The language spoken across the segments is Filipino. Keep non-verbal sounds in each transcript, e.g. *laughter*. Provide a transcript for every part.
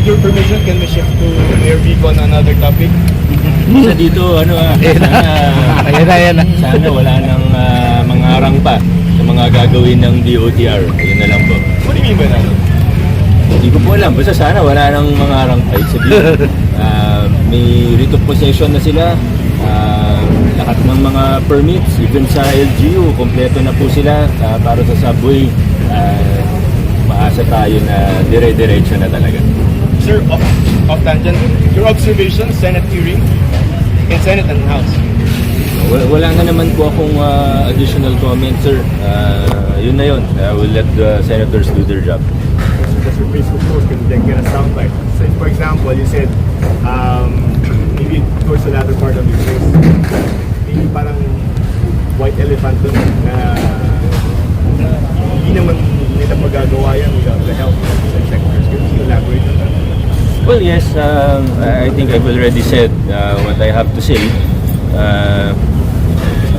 with your permission, can we shift to Mayor Vico on another topic? Sa dito, ano ah, sana, Ayan na, ayan na. sana wala nang ah, mangarang pa sa mga gagawin ng DOTR. Ayun na lang po. What do you mean by that? Hindi ko po alam. Basta sana wala nang mangarang pa. Ibig sabihin, *laughs* ah, may writ of possession na sila. Ah, lahat ng mga permits, even sa LGU, kompleto na po sila Ah, para sa subway. ah, maasa tayo na dire-diretso na talaga. Sir, off, off tangent, your observation, Senate hearing, in Senate and House. Wala, wala na naman po akong ah, additional comment, sir. Ah, yun na yun. I will let the senators do their job. Just your Facebook post, can then get a soundbite. So, for example, you said, um, maybe towards the latter part of your post, maybe parang white elephant dun na na hindi naman nila magagawa yan without the help of the sectors. Can you elaborate on that? Well, yes, um, I think I've already said uh, what I have to say. Uh,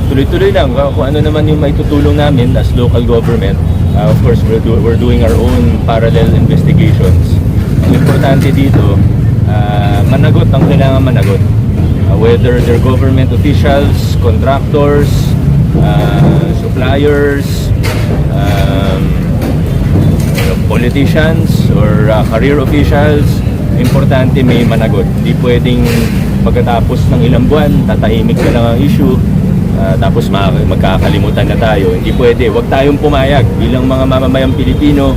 tuloy-tuloy lang kung ano naman yung maitutulong namin as local government. Uh, of course, we're, do- we're doing our own parallel investigations. Ang importante dito, uh, managot ang kailangan managot. Uh, whether they're government officials, contractors, uh, suppliers, um, politicians or uh, career officials, importante may managot. Hindi pwedeng pagkatapos ng ilang buwan, tatahimik na lang ang issue, uh, tapos ma- magkakalimutan na tayo. Hindi pwede. Huwag tayong pumayag bilang mga mamamayang Pilipino,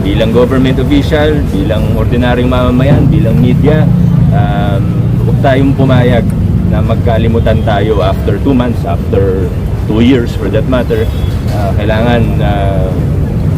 bilang government official, bilang ordinaryong mamamayan, bilang media. Um, huwag tayong pumayag na magkalimutan tayo after two months, after two years for that matter. Uh, kailangan uh,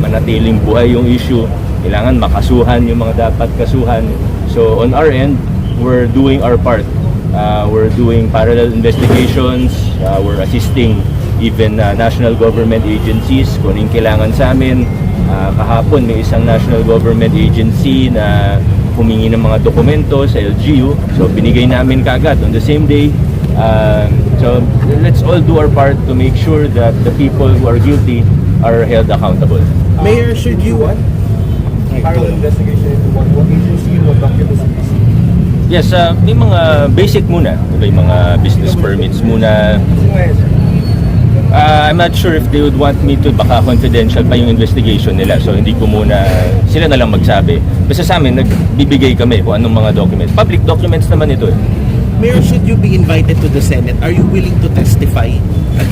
manatiling buhay yung issue. Kailangan makasuhan yung mga dapat kasuhan. So on our end, we're doing our part. Uh, we're doing parallel investigations. Uh, we're assisting even uh, national government agencies kung anong kailangan sa amin. Uh, kahapon may isang national government agency na humingi ng mga dokumento sa LGU. So binigay namin kagad on the same day. Um, so let's all do our part to make sure that the people who are guilty are held accountable. Mayor, should you... Parallel investigation into what, what agency, what documents. Yes, uh, may mga basic muna. May mga business permits muna. Uh, I'm not sure if they would want me to baka confidential pa yung investigation nila. So hindi ko muna, sila na lang magsabi. Basta sa amin, nagbibigay kami kung anong mga documents. Public documents naman ito eh. Mayor, should you be invited to the Senate, are you willing to testify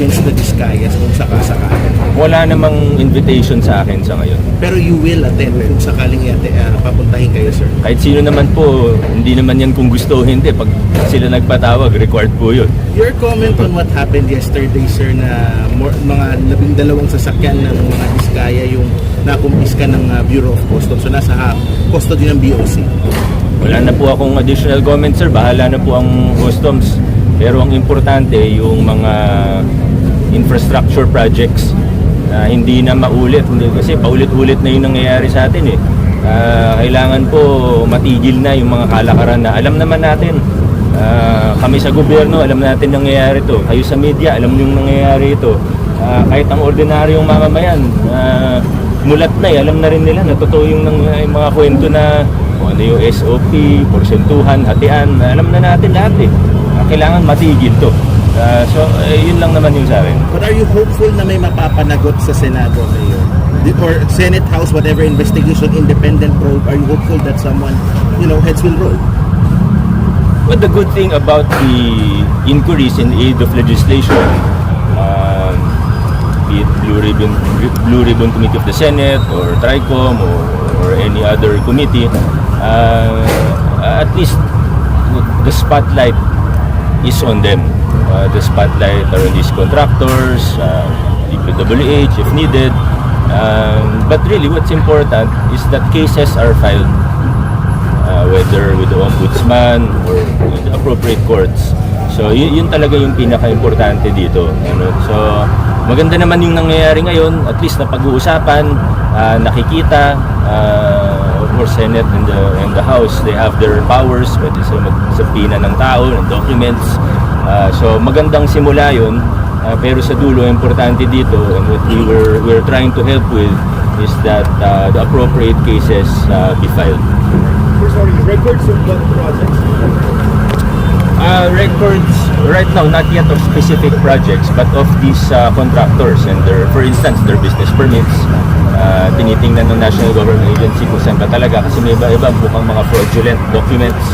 against the Discayas kung sakasakali? Wala namang invitation sa akin sa ngayon. Pero you will attend kung sakaling yate, uh, papuntahin kayo, sir. Kahit sino naman po, hindi naman yan kung gusto o hindi. Pag sila nagpatawag, required po yun. Your comment on what happened yesterday, sir, na more, mga labing dalawang sasakyan ng mga Diskaya yung nakumpiska ng uh, Bureau of Customs. So nasa custody ng BOC. Wala na po akong additional comments sir, bahala na po ang customs. Pero ang importante yung mga infrastructure projects na hindi na maulit hindi, kasi paulit-ulit na yung nangyayari sa atin eh. Ah, kailangan po matigil na yung mga kalakaran na alam naman natin. Ah, kami sa gobyerno, alam natin nangyayari to. Kayo sa media, alam yung nangyayari ito. Ah, kahit ang ordinaryong mamamayan, ah, mulat na eh, alam na rin nila na totoo yung, yung mga kwento na kung ano yung SOP, porsentuhan, hatian, alam na natin lahat eh. Ah, kailangan matigil to. Ah, so, eh, yun lang naman yung sa akin. But are you hopeful na may mapapanagot sa Senado? The- Or Senate House, whatever investigation, independent probe, are you hopeful that someone, you know, heads will roll? Well, the good thing about the inquiries in aid of legislation, um, be it Blue Ribbon, Blue Ribbon Committee of the Senate or TRICOM or, or any other committee, uh, at least the spotlight is on them. Uh, the spotlight are these contractors, uh, DPWH if needed. Um, but really, what's important is that cases are filed uh, whether with the ombudsman or with the appropriate courts. So yun, yun talaga yung pinaka-importante dito. Ano? So maganda naman yung nangyayari ngayon, at least na pag-uusapan, ah, nakikita, uh, of course Senate and the, and the House, they have their powers, pwede sila magsabina ng tao, ng documents. Ah, so magandang simula yun, Ah, pero sa dulo, importante dito, and what we were, we're trying to help with is that ah, the appropriate cases ah, be filed. For sorry, records of what projects? Uh, records right now not yet of specific projects but of these uh, contractors and their for instance their business permits uh, tinitingnan ng national government agency kung saan ba talaga kasi may iba-iba bukang mga fraudulent documents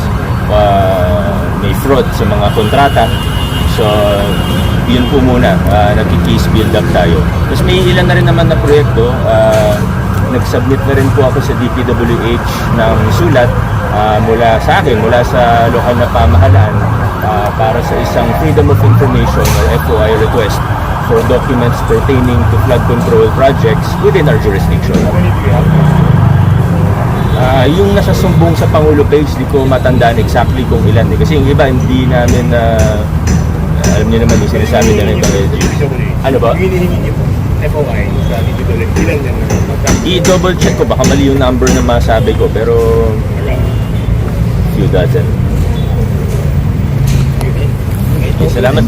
uh, may fraud sa mga kontrata so yun po muna uh, nagki-case build up tayo tapos may ilan na rin naman na proyekto uh, nag-submit na rin po ako sa DPWH ng sulat ah, mula sa akin, mula sa lokal na pamahalaan ah, para sa isang Freedom of Information or FOI request for documents pertaining to flood control projects within our jurisdiction. Ah, yung nasa sumbong sa Pangulo page, di ko matandaan exactly kung ilan. Eh. Kasi yung iba, hindi namin na... alam niyo naman yung sinasabi nila yung. Ano ba? FOI. Ilan yan? I-double check ko, baka mali yung number na masabi ko, pero few dozen. Okay. Salamat po.